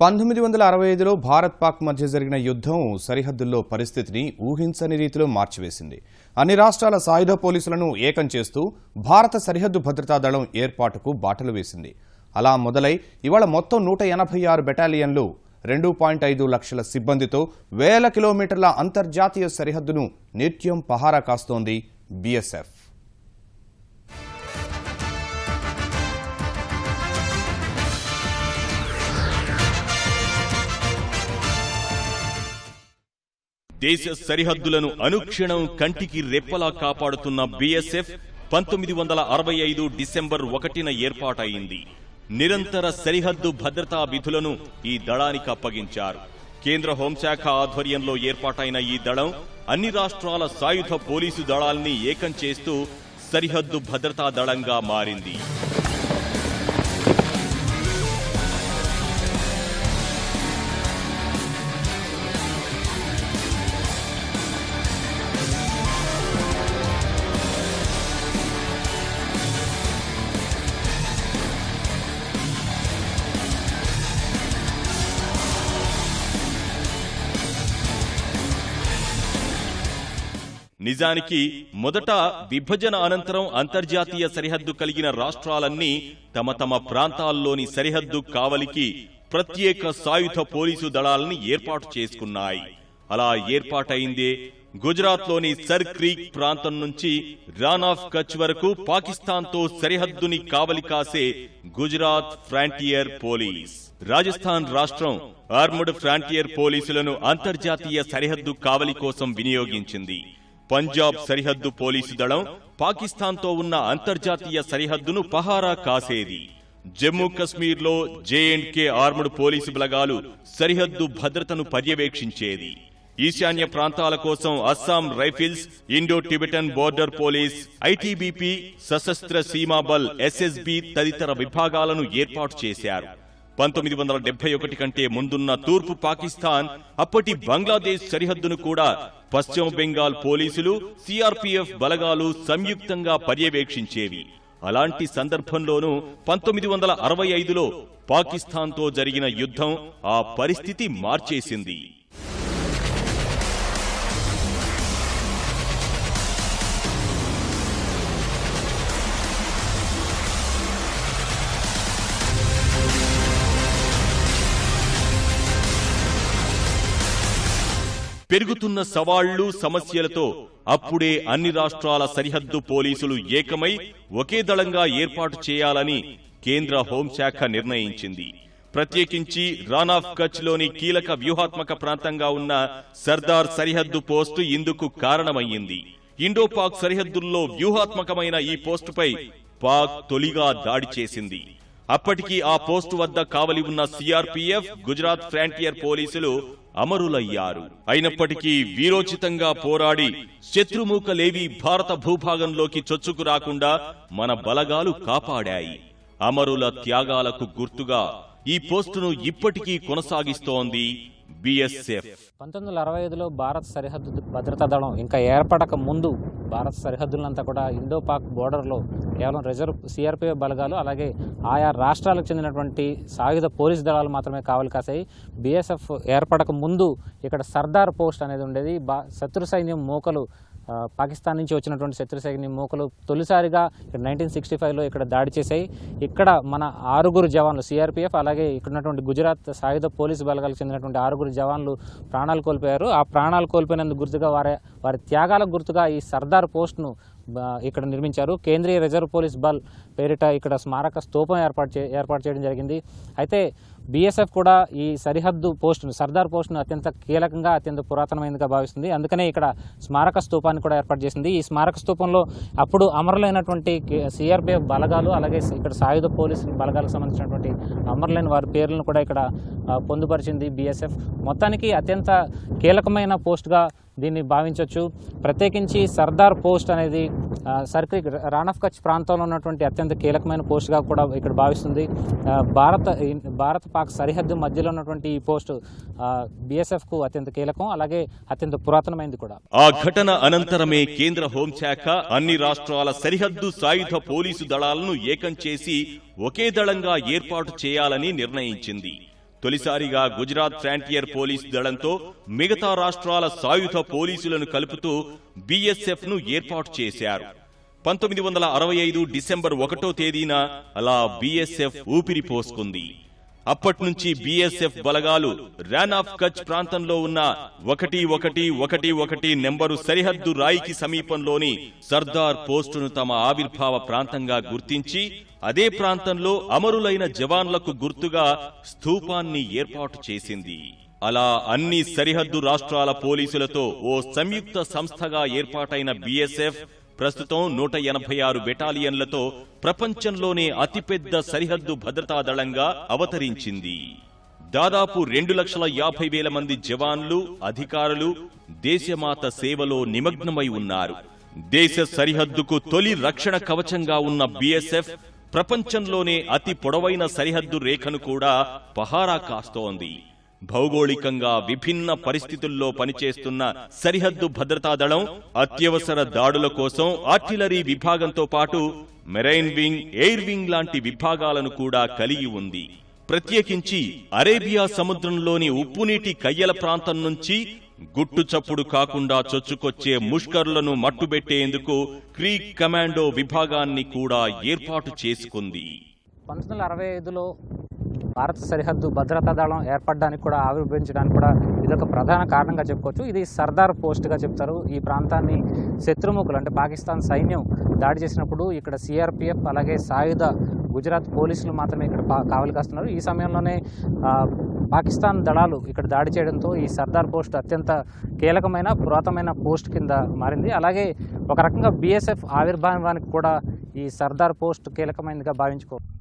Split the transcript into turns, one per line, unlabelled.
పంతొమ్మిది వందల అరవై ఐదులో భారత్ పాక్ మధ్య జరిగిన యుద్ధం సరిహద్దుల్లో పరిస్థితిని ఊహించని రీతిలో మార్చివేసింది. అన్ని రాష్ట్రాల సాయుధ పోలీసులను ఏకం చేస్తూ భారత సరిహద్దు భద్రతా దళం ఏర్పాటుకు బాటలు వేసింది. అలా మొదలై ఇవాళ మొత్తం నూట ఎనభై ఆరు బెటాలియన్లు రెండు పాయింట్ ఐదు లక్షల సిబ్బందితో వేల కిలోమీటర్ల అంతర్జాతీయ సరిహద్దును నిత్యం పహారా కాస్తోంది బీఎస్ఎఫ్
దేశ సరిహద్దులను అనుక్షణం కంటికి రెప్పలా కాపాడుతున్న బీఎస్ఎఫ్ పంతొమ్మిది వందల అరవై ఐదు డిసెంబర్ ఒకటిన ఏర్పాటైంది. నిరంతర సరిహద్దు భద్రతా విధులను ఈ దళానికి అప్పగించారు. కేంద్ర హోంశాఖ ఆధ్వర్యంలో ఏర్పాటైన ఈ దళం అన్ని రాష్ట్రాల సాయుధ పోలీసు దళాల్ని ఏకం చేస్తూ సరిహద్దు భద్రతా దళంగా మారింది. నిజానికి మొదట విభజన అనంతరం అంతర్జాతీయ సరిహద్దు కలిగిన రాష్ట్రాలన్నీ తమ తమ ప్రాంతాల్లోని సరిహద్దు కావలికి ప్రత్యేక సాయుధ పోలీసు దళాలని ఏర్పాటు చేసుకున్నాయి. అలా ఏర్పాటైందే గుజరాత్లోని సర్ క్రీక్ ప్రాంతం నుంచి రాన్ ఆఫ్ కచ్ వరకు పాకిస్తాన్తో సరిహద్దుని కావలి కాసే గుజరాత్ ఫ్రాంటియర్ పోలీస్. రాజస్థాన్ రాష్ట్రం ఆర్ముడ్ ఫ్రాంటియర్ పోలీసులను అంతర్జాతీయ సరిహద్దు కావలి కోసం వినియోగించింది. పంజాబ్ సరిహద్దు పోలీసు దళం పాకిస్తాన్తో ఉన్న అంతర్జాతీయ సరిహద్దును పహారా కాసేది. జమ్మూ కశ్మీర్లో జేఎండ్కే ఆర్మడ్ పోలీసు బలగాలు సరిహద్దు భద్రతను పర్యవేక్షించేది. ఈశాన్య ప్రాంతాల కోసం Assam rifles Indo Tibetan border police ITBP Sashastra Seema Bal SSB తదితర విభాగాలను ఏర్పాటు చేశారు. పంతొమ్మిది వందల డెబ్బై ఒకటి కంటే ముందున్న తూర్పు పాకిస్తాన్ అప్పటి బంగ్లాదేశ్ సరిహద్దును కూడా పశ్చిమ బెంగాల్ పోలీసులు సిఆర్పిఎఫ్ బలగాలు సంయుక్తంగా పర్యవేక్షించేవి. అలాంటి సందర్భంలోనూ పంతొమ్మిది వందల అరవై ఐదులో పాకిస్తాన్తో జరిగిన యుద్ధం ఆ పరిస్థితి మార్చేసింది. పెరుగుతున్న సవాళ్ళు సమస్యలతో అప్పుడే అన్ని రాష్ట్రాల సరిహద్దు పోలీసులు ఏకమై ఒకే దళంగా ఏర్పాటు చేయాలని కేంద్ర హోంశాఖ నిర్ణయించింది. ప్రత్యేకించి రాన్ ఆఫ్ కచ్లోని కీలక వ్యూహాత్మక ప్రాంతంగా ఉన్న సర్దార్ సరిహద్దు పోస్టు ఇందుకు కారణమయ్యింది. ఇండో పాక్ సరిహద్దుల్లో వ్యూహాత్మకమైన ఈ పోస్టుపై పాక్ తొలిగా దాడి చేసింది. అప్పటికి ఆ పోస్టు వద్ద కావలి ఉన్న సిఆర్పీఎఫ్ గుజరాత్ ఫ్రాంటియర్ పోలీసులు అమరులయ్యారు. అయినప్పటికీ వీరోచితంగా పోరాడి శత్రుమూకలేవి భారత భూభాగంలోకి చొచ్చుకు రాకుండా మన బలగాలు కాపాడాయి. అమరుల త్యాగాలకు గుర్తుగా ఈ పోస్టును ఇప్పటికీ కొనసాగిస్తోంది బిఎస్ఎఫ్
పంతొమ్మిది వందల అరవై ఐదులో భారత సరిహద్దు భద్రతా దళం ఇంకా ఏర్పడక ముందు భారత సరిహద్దులంతా కూడా ఇండో పాక్ బోర్డర్లో కేవలం రిజర్వ్ సిఆర్పిఎఫ్ బలగాలు అలాగే ఆయా రాష్ట్రాలకు చెందినటువంటి సాయుధ పోలీస్ దళాలు మాత్రమే కావలి కాసాయి. బీఎస్ఎఫ్ ఏర్పడక ముందు ఇక్కడ సర్దార్ పోస్ట్ అనేది ఉండేది. బా శత్రు సైన్యం మూకలు పాకిస్తాన్ నుంచి వచ్చినటువంటి శత్రుసేని మూకలు తొలిసారిగా ఇక్కడ నైన్టీన్ సిక్స్టీ ఫైవ్లో ఇక్కడ దాడి చేశాయి. ఇక్కడ మన ఆరుగురు జవాన్లు సిఆర్పిఎఫ్ అలాగే ఇక్కడ ఉన్నటువంటి గుజరాత్ సాయుధ పోలీసు బలగాలకు చెందినటువంటి ఆరుగురు జవాన్లు ప్రాణాలు కోల్పోయారు. ఆ ప్రాణాలు కోల్పోయినందుకు గుర్తుగా వారి వారి త్యాగాలకు గుర్తుగా ఈ సర్దార్ పోస్ట్ను ఇక్కడ నిర్మించారు. కేంద్రీయ రిజర్వ్ పోలీస్ బల్ పేరిట ఇక్కడ స్మారక స్తూపం ఏర్పాటు చే ఏర్పాటు చేయడం జరిగింది. అయితే బీఎస్ఎఫ్ కూడా ఈ సరిహద్దు పోస్టును సర్దార్ పోస్టును అత్యంత కీలకంగా అత్యంత పురాతనమైనదిగా భావిస్తుంది. అందుకనే ఇక్కడ స్మారక స్తూపాన్ని కూడా ఏర్పాటు చేసింది. ఈ స్మారక స్తూపంలో అప్పుడు అమరులైనటువంటి సిఆర్పిఎఫ్ బలగాలు అలాగే ఇక్కడ సాయుధ పోలీసు బలగాలకు సంబంధించినటువంటి అమరులైన వారి పేర్లను కూడా ఇక్కడ పొందుపరిచింది బీఎస్ఎఫ్. మొత్తానికి అత్యంత కీలకమైన పోస్ట్గా దీన్ని భావించవచ్చు ప్రత్యేకించి సర్దార్ పోస్ట్ అనేది ఆ, సర్క్రిక్ రాన్ ఆఫ్ కచ్ ప్రాంతంలో ఉన్నటువంటి అత్యంత కీలకమైన పోస్టుగా కూడా ఇక్కడ భావిస్తుంది. భారత భారత పాక్ సరిహద్దు మధ్యలో ఉన్నటువంటి ఈ పోస్టు బీఎస్ఎఫ్కు అత్యంత కీలకం అలాగే అత్యంత పురాతనమైనది కూడా.
ఆ ఘటన అనంతరమే కేంద్ర హోంశాఖ అన్ని రాష్ట్రాల సరిహద్దు సాయుధ పోలీసు దళాలను ఏకం చేసి ఒకే దళంగా ఏర్పాటు చేయాలని నిర్ణయించింది. తొలిసారిగా గుజరాత్ ఫ్రాంటియర్ పోలీస్ దళంతో మిగతా రాష్ట్రాల సాయుధ పోలీసులను కలుపుతూ బీఎస్ఎఫ్ను ఏర్పాటు చేశారు. పంతొమ్మిది వందల అరవై ఐదు డిసెంబర్ ఒకటో తేదీన అలా బీఎస్ఎఫ్ ఊపిరి పోసుకుంది. అప్పట్నుంచి బీఎస్ఎఫ్ బలగాలు ర్యాన్ ఆఫ్ కచ్ ప్రాంతంలో ఉన్న ఒకటి ఒకటి ఒకటి ఒకటి నెంబరు సరిహద్దు రాయికి సమీపంలోని సర్దార్ పోస్టును తమ ఆవిర్భావ ప్రాంతంగా గుర్తించి అదే ప్రాంతంలో అమరులైన జవాన్లకు గుర్తుగా స్థూపాన్ని ఏర్పాటు చేసింది. అలా అన్ని సరిహద్దు రాష్ట్రాల పోలీసులతో ఓ సంయుక్త సంస్థగా ఏర్పాటైన బీఎస్ఎఫ్ ప్రస్తుతం నూట ఎనభై ఆరు బెటాలియన్లతో ప్రపంచంలోనే అతిపెద్ద సరిహద్దు భద్రతా దళంగా అవతరించింది. దాదాపు రెండు లక్షల యాభై వేల మంది జవాన్లు అధికారులు దేశమాత సేవలో నిమగ్నమై ఉన్నారు. దేశ సరిహద్దుకు తొలి రక్షణ కవచంగా ఉన్న బీఎస్ఎఫ్ ప్రపంచంలోనే అతి పొడవైన సరిహద్దు రేఖను కూడా పహారా కాస్తోంది. భౌగోళికంగా విభిన్న పరిస్థితుల్లో పనిచేస్తున్న సరిహద్దు భద్రతా దళం అత్యవసర దాడుల కోసం ఆర్టిలరీ విభాగంతో పాటు మెరైన్ వింగ్ ఎయిర్ వింగ్ లాంటి విభాగాలను కూడా కలిగి ఉంది. ప్రత్యేకించి అరేబియా సముద్రంలోని ఉప్పునీటి కయ్యల ప్రాంతం నుంచి గుట్టు చప్పుడు కాకుండా చొచ్చుకొచ్చే ముష్కర్లను మట్టుబెట్టేందుకు క్రీక్ కమాండో విభాగాన్ని కూడా ఏర్పాటు చేసుకుంది.
పంతొమ్మిది వందల అరవై ఐదులో భారత సరిహద్దు భద్రతా దళం ఏర్పడడానికి కూడా ఆవిర్భవించడానికి కూడా ఇదొక ప్రధాన కారణంగా చెప్పుకోవచ్చు. ఇది సర్దార్ పోస్ట్గా చెప్తారు. ఈ ప్రాంతాన్ని శత్రుముఖులు అంటే పాకిస్తాన్ సైన్యం దాడి చేసినప్పుడు ఇక్కడ సిఆర్పిఎఫ్ అలాగే సాయుధ గుజరాత్ పోలీసులు మాత్రమే ఇక్కడ కావలి కాస్తున్నారు. ఈ సమయంలోనే పాకిస్తాన్ దళాలు ఇక్కడ దాడి చేయడంతో ఈ సర్దార్ పోస్ట్ అత్యంత కీలకమైన పురాతనమైన పోస్ట్ కింద మారింది. అలాగే ఒక రకంగా బీఎస్ఎఫ్ ఆవిర్భావానికి కూడా ఈ సర్దార్ పోస్ట్ కీలకమైనదిగా భావించుకో